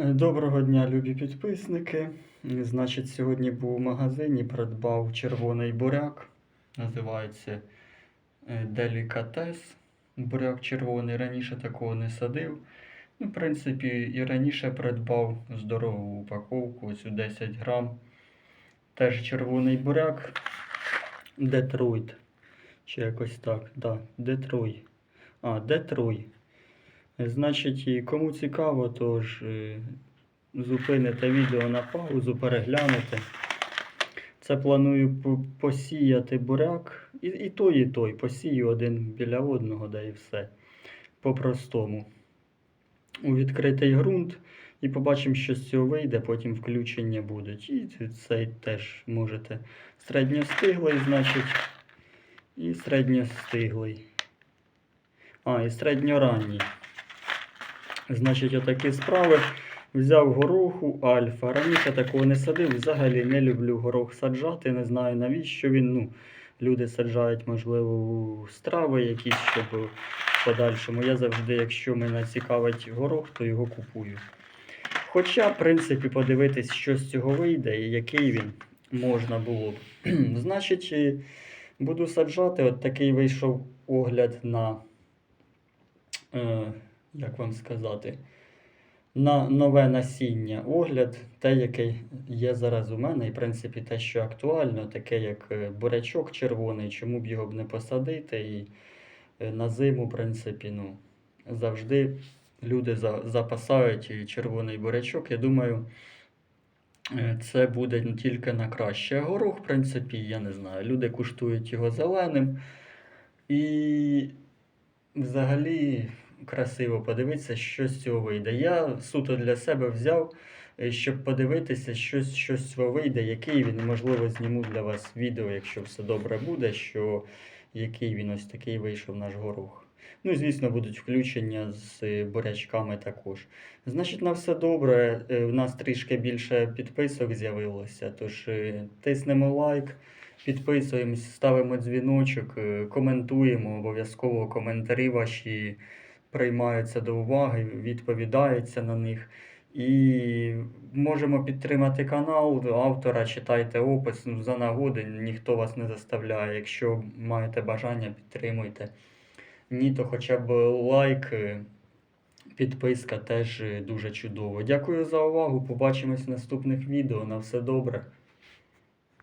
Доброго дня, любі підписники. Значить, сьогодні був у магазині, придбав червоний буряк. Називається е, Делікатес. Буряк червоний. Раніше такого не садив. Ну, в принципі, і раніше придбав здорову упаковку, цю 10 грам. Теж червоний буряк. Детройт. Чи якось так. Да, Детрой. А, Детрой. Значить, кому цікаво, тож е, зупините відео на паузу, переглянете. Це планую посіяти буряк. І, і той, і той. Посію один біля одного, да і все. По-простому. У відкритий ґрунт. І побачимо, що з цього вийде, потім включення будуть. І цей теж можете. Середньостиглий, значить, і середньостиглий. А, і середньоранній. Значить, отакі справи. Взяв гороху альфа. Раніше такого не садив. Взагалі не люблю горох саджати. Не знаю навіщо він. Ну, люди саджають, можливо, страви якісь, щоб в подальшому. Я завжди, якщо мене цікавить горох, то його купую. Хоча, в принципі, подивитись, що з цього вийде і який він можна було б. Значить, буду саджати. От такий вийшов огляд на. Е, як вам сказати, на нове насіння огляд, те, яке є зараз у мене, і в принципі те, що актуально, таке як е, бурячок червоний, чому б його б не посадити. І е, на зиму, в принципі, ну, завжди люди запасають червоний бурячок. Я думаю, е, це буде тільки на краще. Горох, в принципі, я не знаю. Люди куштують його зеленим. І взагалі красиво подивитися, що з цього вийде. Я суто для себе взяв, е, щоб подивитися, що, що з цього вийде, який він. Можливо, зніму для вас відео, якщо все добре буде, що який він ось такий вийшов наш горох. Ну, звісно, будуть включення з е, бурячками також. Значить, на все добре. Е, У нас трішки більше підписок з'явилося, тож е, тиснемо лайк. Підписуємось, ставимо дзвіночок, е, коментуємо. Обов'язково коментарі ваші приймаються до уваги, відповідаються на них. І можемо підтримати канал автора, читайте опис. Ну, за нагоди ніхто вас не заставляє. Якщо маєте бажання, підтримуйте. Ні, то хоча б лайк, підписка теж дуже чудово. Дякую за увагу. Побачимось в наступних відео. На все добре.